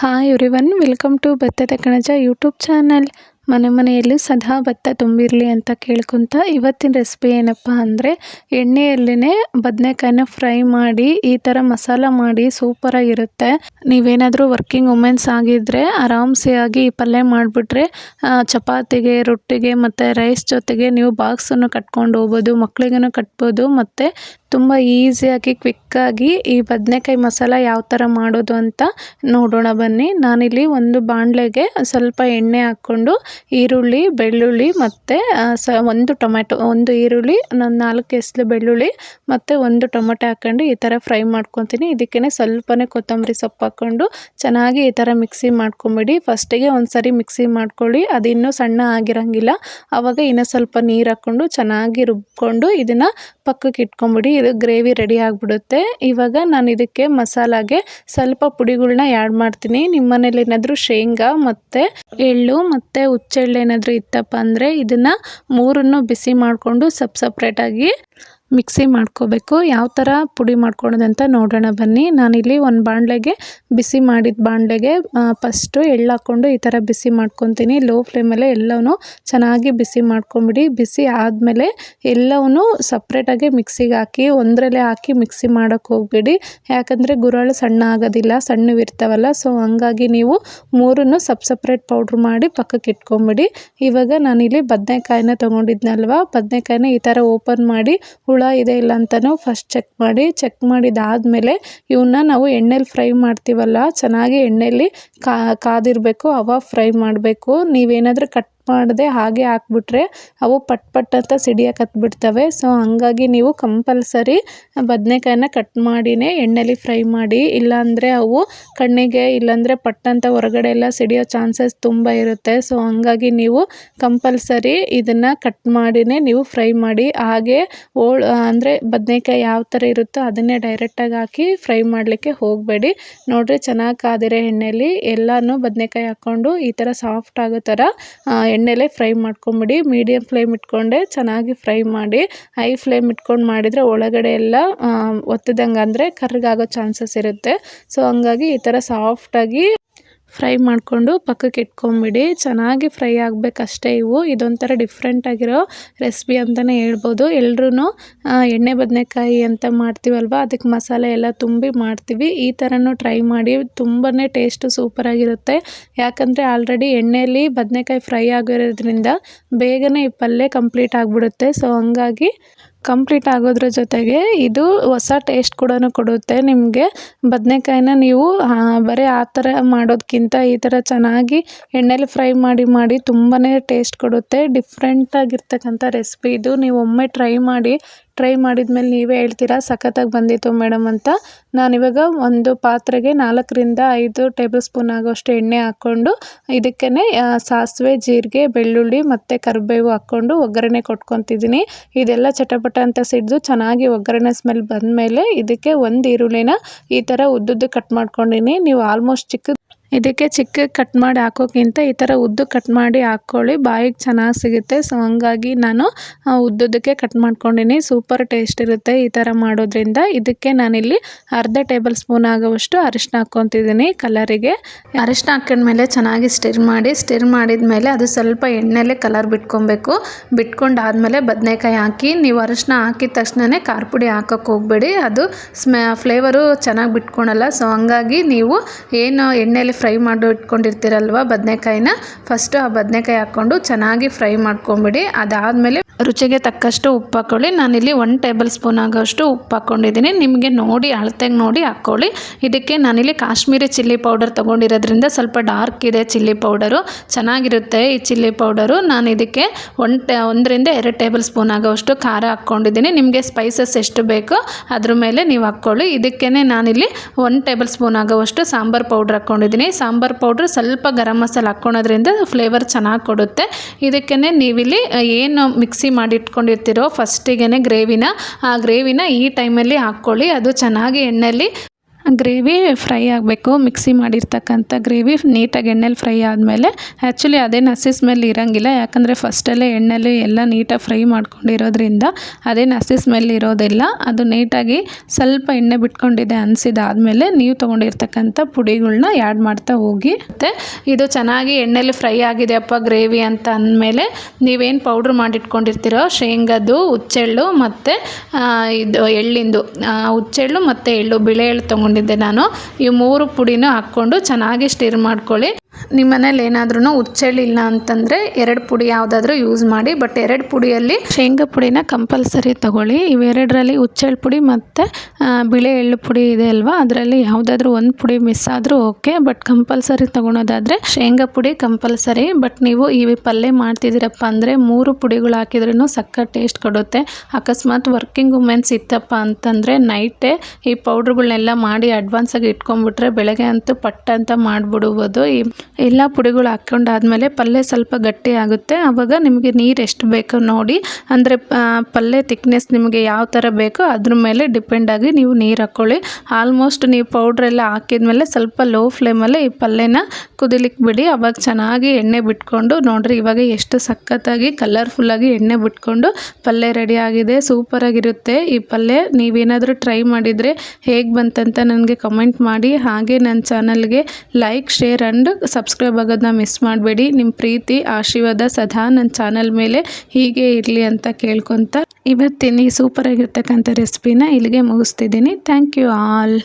Hi everyone welcome to ಭತ್ತದ ಕಣಜ YouTube channel ಮನೆ ಮನೆಯಲ್ಲೂ ಸದಾ ಭತ್ತ ತುಂಬಿರಲಿ ಅಂತ ಕೇಳ್ಕೊತ ಇವತ್ತಿನ ರೆಸಿಪಿ ಏನಪ್ಪ ಅಂದರೆ ಎಣ್ಣೆಯಲ್ಲೇ ಬದನೆಕಾಯಿನ ಫ್ರೈ ಮಾಡಿ, ಈ ಥರ ಮಸಾಲ ಮಾಡಿ ಸೂಪರಾಗಿರುತ್ತೆ ನೀವೇನಾದರೂ ವರ್ಕಿಂಗ್ ವುಮೆನ್ಸ್ ಆಗಿದ್ದರೆ ಆರಾಮ್ಸೆ ಆಗಿ ಈ ಪಲ್ಯ ಮಾಡಿಬಿಟ್ರೆ ಚಪಾತಿಗೆ, ರೊಟ್ಟಿಗೆ ಮತ್ತು ರೈಸ್ ಜೊತೆಗೆ ನೀವು ಬಾಕ್ಸನ್ನು ಕಟ್ಕೊಂಡು ಹೋಗ್ಬೋದು ಮಕ್ಕಳಿಗೂ ಕಟ್ಬೋದು, ಮತ್ತು ತುಂಬ ಈಸಿಯಾಗಿ ಕ್ವಿಕ್ಕಾಗಿ ಈ ಬದನೆಕಾಯಿ ಮಸಾಲ ಯಾವ ಥರ ಮಾಡೋದು ಅಂತ ನೋಡೋಣ ಬನ್ನಿ. ನಾನಿಲ್ಲಿ ಒಂದು ಬಾಣಲೆಗೆ ಸ್ವಲ್ಪ ಎಣ್ಣೆ ಹಾಕ್ಕೊಂಡು ಈರುಳ್ಳಿ, ಬೆಳ್ಳುಳ್ಳಿ ಮತ್ತು ಸ, ಒಂದು ಟೊಮೆಟೊ ಒಂದು ಈರುಳ್ಳಿ, ಒಂದು ನಾಲ್ಕು ಎಸ್ಲು ಬೆಳ್ಳುಳ್ಳಿ ಮತ್ತು ಒಂದು ಟೊಮೆಟೊ ಹಾಕ್ಕೊಂಡು ಈ ಥರ ಫ್ರೈ ಮಾಡ್ಕೊತೀನಿ. ಇದಕ್ಕೇ ಸ್ವಲ್ಪನೇ ಕೊತ್ತಂಬರಿ ಸೊಪ್ಪು ಹಾಕ್ಕೊಂಡು ಚೆನ್ನಾಗಿ ಈ ಥರ ಮಿಕ್ಸಿ ಮಾಡ್ಕೊಂಬಿಡಿ. ಫಸ್ಟಿಗೆ ಒಂದು ಸರಿ ಮಿಕ್ಸಿ ಮಾಡ್ಕೊಳ್ಳಿ. ಅದು ಇನ್ನೂ ಸಣ್ಣ ಆಗಿರೋಂಗಿಲ್ಲ. ಆವಾಗ ಇನ್ನೂ ಸ್ವಲ್ಪ ನೀರು ಹಾಕ್ಕೊಂಡು ಚೆನ್ನಾಗಿ ರುಬ್ಕೊಂಡು ಇದನ್ನು ಪಕ್ಕಕ್ಕೆ ಇಟ್ಕೊಂಬಿಡಿ. ಇದು ಗ್ರೇವಿ ರೆಡಿ ಆಗಿಬಿಡುತ್ತೆ. ಇವಾಗ ನಾನು ಇದಕ್ಕೆ ಮಸಾಲಾಗೆ ಸ್ವಲ್ಪ ಪುಡಿಗಳನ್ನ ಆ್ಯಡ್ ಮಾಡ್ತೀನಿ. ನಿಮ್ಮ ಮನೇಲಿ ಏನಾದರೂ ಶೇಂಗಾ ಮತ್ತು ಎಳ್ಳು ಮತ್ತು ಹುಚ್ಚೆಳ್ಳು ಏನಾದರೂ ಇತ್ತಪ್ಪ ಅಂದರೆ ಇದನ್ನು ಮೂರನ್ನು ಬಿಸಿ ಮಾಡಿಕೊಂಡು ಸಪ್ ಸಪ್ರೇಟಾಗಿ ಮಿಕ್ಸಿ ಮಾಡ್ಕೋಬೇಕು. ಯಾವ ಥರ ಪುಡಿ ಮಾಡ್ಕೊಳೋದಂತ ನೋಡೋಣ ಬನ್ನಿ. ನಾನಿಲ್ಲಿ ಒಂದು ಬಾಣಲೆಗೆ ಬಿಸಿ ಮಾಡಿದ ಬಾಣಲೆಗೆ ಫಸ್ಟು ಎಳ್ಳು ಹಾಕ್ಕೊಂಡು ಈ ಥರ ಬಿಸಿ ಮಾಡ್ಕೊತೀನಿ. ಲೋ ಫ್ಲೇಮಲ್ಲೇ ಎಲ್ಲವೂ ಚೆನ್ನಾಗಿ ಬಿಸಿ ಮಾಡ್ಕೊಂಬಿಡಿ. ಬಿಸಿ ಆದಮೇಲೆ ಎಲ್ಲವೂ ಸಪ್ರೇಟಾಗಿ ಮಿಕ್ಸಿಗೆ ಹಾಕಿ, ಒಂದರಲ್ಲೇ ಹಾಕಿ ಮಿಕ್ಸಿ ಮಾಡೋಕ್ಕೆ ಹೋಗ್ಬೇಡಿ. ಯಾಕಂದರೆ ಗುರಳು ಸಣ್ಣ ಆಗೋದಿಲ್ಲ ಸಣ್ಣವಿರ್ತಾವಲ್ಲ ಸೊ ಹಂಗಾಗಿ ನೀವು ಮೂರನ್ನು ಸಪ್ ಸಪ್ರೇಟ್ ಪೌಡ್ರ್ ಮಾಡಿ ಪಕ್ಕಕ್ಕೆ ಇಟ್ಕೊಂಬಿಡಿ. ಇವಾಗ ನಾನಿಲ್ಲಿ ಬದನೆಕಾಯಿನ ತೊಗೊಂಡಿದ್ನಲ್ವ? ಬದನೆಕಾಯಿನ ಈ ಥರ ಓಪನ್ ಮಾಡಿ ಹುಳ ಇದೆ ಇಲ್ಲ ಅಂತಲೂ ಫಸ್ಟ್ ಚೆಕ್ ಮಾಡಿ ಚೆಕ್ ಮಾಡಿದಾದಮೇಲೆ ಇವನ್ನ ನಾವು ಎಣ್ಣೆಲಿ ಫ್ರೈ ಮಾಡ್ತೀವಲ್ಲ, ಚೆನ್ನಾಗಿ ಎಣ್ಣೆಲಿ ಕಾದಿರಬೇಕು, ಅವಾಗ ಫ್ರೈ ಮಾಡಬೇಕು. ನೀವೇನಾದರೂ ಕಟ್ ಮಾಡದೆ ಹಾಗೆ ಹಾಕ್ಬಿಟ್ರೆ ಅವು ಪಟ್ ಪಟ್ ಅಂತ ಸಿಡಿಯಕ್ಕೆ ಹತ್ಬಿಡ್ತವೆ ಸೊ ಹಂಗಾಗಿ ನೀವು ಕಂಪಲ್ಸರಿ ಬದನೆಕಾಯನ್ನ ಕಟ್ ಮಾಡಿನೇ ಎಣ್ಣೆಲಿ ಫ್ರೈ ಮಾಡಿ, ಇಲ್ಲಾಂದರೆ ಅವು ಕಣ್ಣಿಗೆ, ಇಲ್ಲಾಂದರೆ ಪಟ್ ಅಂತ ಹೊರಗಡೆ ಎಲ್ಲ ಸಿಡಿಯೋ ಚಾನ್ಸಸ್ ತುಂಬ ಇರುತ್ತೆ. ಸೊ ಹಂಗಾಗಿ ನೀವು ಕಂಪಲ್ಸರಿ ಇದನ್ನು ಕಟ್ ಮಾಡಿನೇ ನೀವು ಫ್ರೈ ಮಾಡಿ, ಹಾಗೆ ಓಳ್ ಅಂದರೆ ಬದನೆಕಾಯಿ ಯಾವ ಥರ ಇರುತ್ತೋ ಅದನ್ನೇ ಡೈರೆಕ್ಟಾಗಿ ಹಾಕಿ ಫ್ರೈ ಮಾಡಲಿಕ್ಕೆ ಹೋಗಬೇಡಿ. ನೋಡಿರಿ ಚೆನ್ನಾಗಿ ಕಾದಿರೋ ಎಣ್ಣೆಲಿ ಎಲ್ಲನೂ ಬದನೆಕಾಯಿ ಹಾಕ್ಕೊಂಡು ಈ ಥರ ಸಾಫ್ಟ್ ಆಗೋ ಥರ ಎಣ್ಣೆಲೆ ಫ್ರೈ ಮಾಡ್ಕೊಂಬಿಡಿ. ಮೀಡಿಯಮ್ ಫ್ಲೇಮ್ ಇಟ್ಕೊಂಡೆ ಚೆನ್ನಾಗಿ ಫ್ರೈ ಮಾಡಿ. ಹೈ ಫ್ಲೇಮ್ ಇಟ್ಕೊಂಡು ಮಾಡಿದರೆ ಒಳಗಡೆ ಎಲ್ಲ ಒತ್ತಿದಂಗೆ ಅಂದರೆ ಕರ್ರಗಾಗೋ ಚಾನ್ಸಸ್ ಇರುತ್ತೆ. ಸೊ, ಹಂಗಾಗಿ ಈ ಥರ ಸಾಫ್ಟಾಗಿ ಫ್ರೈ ಮಾಡಿಕೊಂಡು ಪಕ್ಕಕ್ಕೆ ಇಟ್ಕೊಂಬಿಡಿ. ಚೆನ್ನಾಗಿ ಫ್ರೈ ಆಗಬೇಕಷ್ಟೇ ಇವು. ಇದೊಂಥರ ಡಿಫ್ರೆಂಟಾಗಿರೋ ರೆಸಿಪಿ ಅಂತಲೇ ಹೇಳ್ಬೋದು. ಎಲ್ಲರೂ ಎಣ್ಣೆ ಬದನೆಕಾಯಿ ಅಂತ ಮಾಡ್ತೀವಲ್ವ? ಅದಕ್ಕೆ ಮಸಾಲೆ ಎಲ್ಲ ತುಂಬಿ ಮಾಡ್ತೀವಿ. ಈ ಥರನೂ ಟ್ರೈ ಮಾಡಿ ತುಂಬಾ ಟೇಸ್ಟು ಸೂಪರಾಗಿರುತ್ತೆ ಯಾಕಂದರೆ ಆಲ್ರೆಡಿ ಎಣ್ಣೆಯಲ್ಲಿ ಬದನೆಕಾಯಿ ಫ್ರೈ ಆಗಿರೋದ್ರಿಂದ ಬೇಗನೆ ಈ ಪಲ್ಯ ಕಂಪ್ಲೀಟ್ ಆಗಿಬಿಡುತ್ತೆ. ಸೊ ಹಂಗಾಗಿ ಕಂಪ್ಲೀಟ್ ಆಗೋದ್ರ ಜೊತೆಗೆ ಇದು ಹೊಸ ಟೇಸ್ಟ್ ಕೂಡ ಕೊಡುತ್ತೆ ನಿಮಗೆ. ಬದನೆಕಾಯಿನ ನೀವು ಬರೀ ಆ ಥರ ಮಾಡೋದಕ್ಕಿಂತ ಈ ಥರ ಚೆನ್ನಾಗಿ ಎಣ್ಣೆಲಿ ಫ್ರೈ ಮಾಡಿ ಮಾಡಿ ತುಂಬಾ ಟೇಸ್ಟ್ ಕೊಡುತ್ತೆ. ಡಿಫ್ರೆಂಟಾಗಿರ್ತಕ್ಕಂಥ ರೆಸಿಪಿ ಇದು. ನೀವು ಒಮ್ಮೆ ಟ್ರೈ ಮಾಡಿ ಟ್ರೈ ಮಾಡಿದ ಮೇಲೆ ನೀವೇ ಹೇಳ್ತೀರಾ? ಸಖತ್ತಾಗಿ ಬಂದಿತ್ತು ಮೇಡಮ್ ಅಂತ. ನಾನಿವಾಗ ಒಂದು ಪಾತ್ರೆಗೆ ನಾಲ್ಕರಿಂದ ಐದು ಟೇಬಲ್ ಸ್ಪೂನ್ ಆಗೋಷ್ಟು ಎಣ್ಣೆ ಹಾಕ್ಕೊಂಡು ಇದಕ್ಕೇ ಸಾಸಿವೆ, ಜೀರಿಗೆ, ಬೆಳ್ಳುಳ್ಳಿ ಮತ್ತು ಕರಿಬೇವು ಹಾಕ್ಕೊಂಡು ಒಗ್ಗರಣೆ ಕೊಟ್ಕೊತಿದ್ದೀನಿ. ಇದೆಲ್ಲ ಚಟಪಟ ಅಂತ ಸಿಡಿದು ಚೆನ್ನಾಗಿ ಒಗ್ಗರಣೆ ಸ್ಮೆಲ್ ಬಂದಮೇಲೆ ಇದಕ್ಕೆ ಒಂದು ಈರುಳ್ಳಿನ ಈ ಥರ ಉದ್ದುದ್ದು ಕಟ್ ಮಾಡ್ಕೊಂಡಿನಿ. ನೀವು ಆಲ್ಮೋಸ್ಟ್ ಚಿಕ್ಕ ಇದಕ್ಕೆ ಚಿಕ್ಕ ಕಟ್ ಮಾಡಿ ಹಾಕೋಕ್ಕಿಂತ ಈ ಥರ ಉದ್ದು ಕಟ್ ಮಾಡಿ ಹಾಕ್ಕೊಳ್ಳಿ. ಬಾಯಿಗೆ ಚೆನ್ನಾಗಿ ಸಿಗುತ್ತೆ. ಸೊ ಹಂಗಾಗಿ ನಾನು ಉದ್ದುದಕ್ಕೆ ಕಟ್ ಮಾಡ್ಕೊಂಡಿನಿ. ಸೂಪರ್ ಟೇಸ್ಟ್ ಇರುತ್ತೆ ಈ ಥರ ಮಾಡೋದ್ರಿಂದ. ಇದಕ್ಕೆ ನಾನಿಲ್ಲಿ ಅರ್ಧ ಟೇಬಲ್ ಸ್ಪೂನ್ ಆಗುವಷ್ಟು ಅರಿಶಿನ ಹಾಕ್ಕೊತಿದ್ದೀನಿ ಕಲರಿಗೆ. ಅರಿಶಿನ ಹಾಕೊಂಡ್ಮೇಲೆ ಚೆನ್ನಾಗಿ ಸ್ಟಿರ್ ಮಾಡಿ ಸ್ಟಿರ್ ಮಾಡಿದ ಮೇಲೆ ಅದು ಸ್ವಲ್ಪ ಎಣ್ಣೆಲೆ ಕಲರ್ ಬಿಟ್ಕೊಬೇಕು. ಬಿಟ್ಕೊಂಡಾದ್ಮೇಲೆ ಬದನೆಕಾಯಿ ಹಾಕಿ, ನೀವು ಅರಿಶಿನ ಹಾಕಿದ ತಕ್ಷಣವೇ ಖಾರ ಪುಡಿ ಹಾಕೋಕ್ಕೆ ಹೋಗಬೇಡಿ. ಅದು ಸ್ಮ ಫ್ಲೇವರು ಚೆನ್ನಾಗಿ ಬಿಟ್ಕೊಳಲ್ಲ. ಸೊ ಹಂಗಾಗಿ ನೀವು ಏನು ಎಣ್ಣೆಲಿ ಫ್ರೈ ಮಾಡಿ ಇಟ್ಕೊಂಡಿರ್ತೀರಲ್ವ ಬದನೆಕಾಯಿನ? ಫಸ್ಟು ಆ ಬದನೆಕಾಯಿ ಹಾಕ್ಕೊಂಡು ಚೆನ್ನಾಗಿ ಫ್ರೈ ಮಾಡ್ಕೊಂಬಿಡಿ. ಅದಾದಮೇಲೆ ರುಚಿಗೆ ತಕ್ಕಷ್ಟು ಉಪ್ಪು ಹಾಕ್ಕೊಳ್ಳಿ ನಾನಿಲ್ಲಿ ಒನ್ ಟೇಬಲ್ ಸ್ಪೂನ್ ಆಗೋಷ್ಟು ಉಪ್ಪು ಹಾಕ್ಕೊಂಡಿದ್ದೀನಿ. ನಿಮಗೆ ನೋಡಿ, ಅಳತೆಗೆ ನೋಡಿ ಹಾಕ್ಕೊಳ್ಳಿ. ಇದಕ್ಕೆ ನಾನಿಲ್ಲಿ ಕಾಶ್ಮೀರಿ ಚಿಲ್ಲಿ ಪೌಡರ್ ತೊಗೊಂಡಿರೋದ್ರಿಂದ ಸ್ವಲ್ಪ ಡಾರ್ಕ್ ಇದೆ ಚಿಲ್ಲಿ ಪೌಡರು. ಚೆನ್ನಾಗಿರುತ್ತೆ ಈ ಚಿಲ್ಲಿ ಪೌಡರು. ನಾನು ಇದಕ್ಕೆ ಒನ್ ಟೇ, ಒಂದರಿಂದ ಎರಡು ಟೇಬಲ್ ಸ್ಪೂನ್ ಆಗೋಷ್ಟು ಖಾರ ಹಾಕ್ಕೊಂಡಿದ್ದೀನಿ. ನಿಮಗೆ ಸ್ಪೈಸಸ್ ಎಷ್ಟು ಬೇಕೋ ಅದ್ರ ಮೇಲೆ ನೀವು ಹಾಕ್ಕೊಳ್ಳಿ. ಇದಕ್ಕೇ ನಾನಿಲ್ಲಿ ಒನ್ ಟೇಬಲ್ ಸ್ಪೂನ್ ಆಗೋವಷ್ಟು ಸಾಂಬಾರು ಪೌಡ್ರ್ ಹಾಕ್ಕೊಂಡಿದ್ದೀನಿ. ಸಾಂಬಾರು ಪೌಡ್ರ್ ಸ್ವಲ್ಪ ಗರಂ ಮಸಾಲೆ ಹಾಕ್ಕೊಳೋದ್ರಿಂದ ಫ್ಲೇವರ್ ಚೆನ್ನಾಗಿ ಕೊಡುತ್ತೆ. ಇದಕ್ಕೇ ನೀವಿಲ್ಲಿ ಏನು ಮಿಕ್ಸಿ ಮಾಡಿ ಇಟ್ಕೊಂಡಿರ್ತೀರೋ ಫಸ್ಟಿಗೆ ಗ್ರೇವಿನ ಆ ಗ್ರೇವಿನ ಈ ಟೈಮಲ್ಲಿ ಹಾಕ್ಕೊಳ್ಳಿ. ಅದು ಚೆನ್ನಾಗಿ ಎಣ್ಣೆಯಲ್ಲಿ ಗ್ರೇವಿ ಫ್ರೈ ಆಗಬೇಕು. ಮಿಕ್ಸಿ ಮಾಡಿರ್ತಕ್ಕಂಥ ಗ್ರೇವಿ ನೀಟಾಗಿ ಎಣ್ಣೆಲಿ ಫ್ರೈ ಆದಮೇಲೆ ಆ್ಯಕ್ಚುಲಿ ಅದೇನು ಹಸಿ ಸ್ಮೆಲ್ ಇರೋಂಗಿಲ್ಲ. ಯಾಕಂದರೆ ಫಸ್ಟಲ್ಲೇ ಎಣ್ಣೆಲಿ ಎಲ್ಲ ನೀಟಾಗಿ ಫ್ರೈ ಮಾಡ್ಕೊಂಡಿರೋದ್ರಿಂದ ಅದೇನು ಹಸಿ ಸ್ಮೆಲ್ ಇರೋದಿಲ್ಲ. ಅದು ನೀಟಾಗಿ ಸ್ವಲ್ಪ ಎಣ್ಣೆ ಬಿಟ್ಕೊಂಡಿದೆ ಅನಿಸಿದಾದ್ಮೇಲೆ ನೀವು ತೊಗೊಂಡಿರ್ತಕ್ಕಂಥ ಪುಡಿಗಳನ್ನ ಆ್ಯಡ್ ಮಾಡ್ತಾ ಹೋಗಿ. ಮತ್ತು ಇದು ಚೆನ್ನಾಗಿ ಎಣ್ಣೆಲಿ ಫ್ರೈ ಆಗಿದೆಯಪ್ಪ ಗ್ರೇವಿ ಅಂತ ಅಂದಮೇಲೆ ನೀವೇನು ಪೌಡ್ರ್ ಮಾಡಿಟ್ಕೊಂಡಿರ್ತೀರೋ ಶೇಂಗದ್ದು, ಹುಚ್ಚೆಳ್ಳು ಮತ್ತು ಇದು ಎಳ್ಳಿಂದು ಹುಚ್ಚೆಳ್ಳು ಮತ್ತು ಎಳ್ಳು, ಬಿಳೆ ಎಳ್ಳು ತೊಗೊಂಡಿದ್ದೆ ನಾನು. ಈ ಮೂರು ಪುಡಿನೂ ಹಾಕ್ಕೊಂಡು ಚೆನ್ನಾಗಿ ಸ್ಟಿರ್ ಮಾಡ್ಕೊಳ್ಳಿ. ನಿಮ್ಮ ಮನೇಲಿ ಏನಾದ್ರೂ ಹುಚ್ಚಳ್ಳಿ ಇಲ್ಲ ಅಂತಂದರೆ ಎರಡು ಪುಡಿ ಯಾವುದಾದ್ರೂ ಯೂಸ್ ಮಾಡಿ ಬಟ್ ಎರಡು ಪುಡಿಯಲ್ಲಿ ಶೇಂಗಾ ಪುಡಿನ ಕಂಪಲ್ಸರಿ ತಗೊಳ್ಳಿ. ಇವೆರಡರಲ್ಲಿ ಹುಚ್ಚೆಳ್ಳು ಪುಡಿ ಮತ್ತು ಬಿಳಿ ಎಳ್ಳು ಪುಡಿ ಇದೆ ಅಲ್ವಾ? ಅದರಲ್ಲಿ ಯಾವುದಾದ್ರೂ ಒಂದು ಪುಡಿ ಮಿಸ್ ಆದರೂ ಓಕೆ ಬಟ್ ಕಂಪಲ್ಸರಿ ತೊಗೊಳೋದಾದರೆ ಶೇಂಗಾ ಪುಡಿ ಕಂಪಲ್ಸರಿ ಬಟ್ ನೀವು ಈ ಪಲ್ಯ ಮಾಡ್ತಿದ್ದೀರಪ್ಪ ಅಂದರೆ ಮೂರು ಪುಡಿಗಳು ಹಾಕಿದ್ರೂ ಸಕ್ಕ ಟೇಸ್ಟ್ ಕೊಡುತ್ತೆ. ಅಕಸ್ಮಾತ್ ವರ್ಕಿಂಗ್ ವುಮೆನ್ಸ್ ಇತ್ತಪ್ಪ ಅಂತಂದರೆ ನೈಟೇ ಈ ಪೌಡ್ರ್ಗಳನ್ನೆಲ್ಲ ಮಾಡಿ ಅಡ್ವಾನ್ಸಾಗಿ ಇಟ್ಕೊಂಡ್ಬಿಟ್ರೆ ಬೆಳಗ್ಗೆ ಅಂತೂ ಪಟ್ಟ ಅಂತ ಮಾಡಿಬಿಡ್ಬೋದು ಈ ಎಲ್ಲ ಪುಡಿಗಳು ಹಾಕ್ಕೊಂಡಾದ್ಮೇಲೆ ಪಲ್ಯ ಸ್ವಲ್ಪ ಗಟ್ಟಿ ಆಗುತ್ತೆ. ಆವಾಗ ನಿಮಗೆ ನೀರು ಎಷ್ಟು ಬೇಕೋ ನೋಡಿ. ಅಂದರೆ ಪಲ್ಯ ತಿಕ್ನೆಸ್ ನಿಮಗೆ ಯಾವ ಥರ ಬೇಕೋ ಅದ್ರ ಮೇಲೆ ಡಿಪೆಂಡ್ ಆಗಿ ನೀವು ನೀರು ಹಾಕ್ಕೊಳ್ಳಿ ಆಲ್ಮೋಸ್ಟ್ ನೀವು ಪೌಡ್ರೆಲ್ಲ ಹಾಕಿದ್ಮೇಲೆ ಸ್ವಲ್ಪ ಲೋ ಫ್ಲೇಮಲ್ಲೇ ಈ ಪಲ್ಯನ ಕುದಿಲಿಕ್ಕೆ ಬಿಡಿ. ಅವಾಗ ಚೆನ್ನಾಗಿ ಎಣ್ಣೆ ಬಿಟ್ಕೊಂಡು, ನೋಡಿರಿ ಇವಾಗ ಎಷ್ಟು ಸಖತ್ತಾಗಿ ಕಲರ್ಫುಲ್ಲಾಗಿ ಎಣ್ಣೆ ಬಿಟ್ಕೊಂಡು ಪಲ್ಯ ರೆಡಿ ಆಗಿದೆ ಸೂಪರಾಗಿರುತ್ತೆ ಈ ಪಲ್ಯ ನೀವೇನಾದರೂ ಟ್ರೈ ಮಾಡಿದರೆ ಹೇಗೆ ಬಂತಂತ ನನಗೆ ಕಮೆಂಟ್ ಮಾಡಿ. ಹಾಗೆ ನನ್ನ ಚಾನಲ್ಗೆ ಲೈಕ್ ಶೇರ್ ಆ್ಯಂಡ್ ಸಬ್ಸ್ಕ್ರೈಬ್ ಆಗೋದನ್ನ ಮಿಸ್ ಮಾಡಬೇಡಿ. ನಿಮ್ಮ ಪ್ರೀತಿ, ಆಶೀರ್ವಾದ ಸದಾ ನನ್ನ ಚಾನಲ್ ಮೇಲೆ ಹೀಗೆ ಇರಲಿ ಅಂತ ಕೇಳ್ಕೊತ ಇವತ್ತಿನ ಈ ಸೂಪರಾಗಿರ್ತಕ್ಕಂಥ ರೆಸಿಪಿನ ಇಲ್ಲಿಗೆ ಮುಗಿಸ್ತಿದ್ದೀನಿ. Thank you all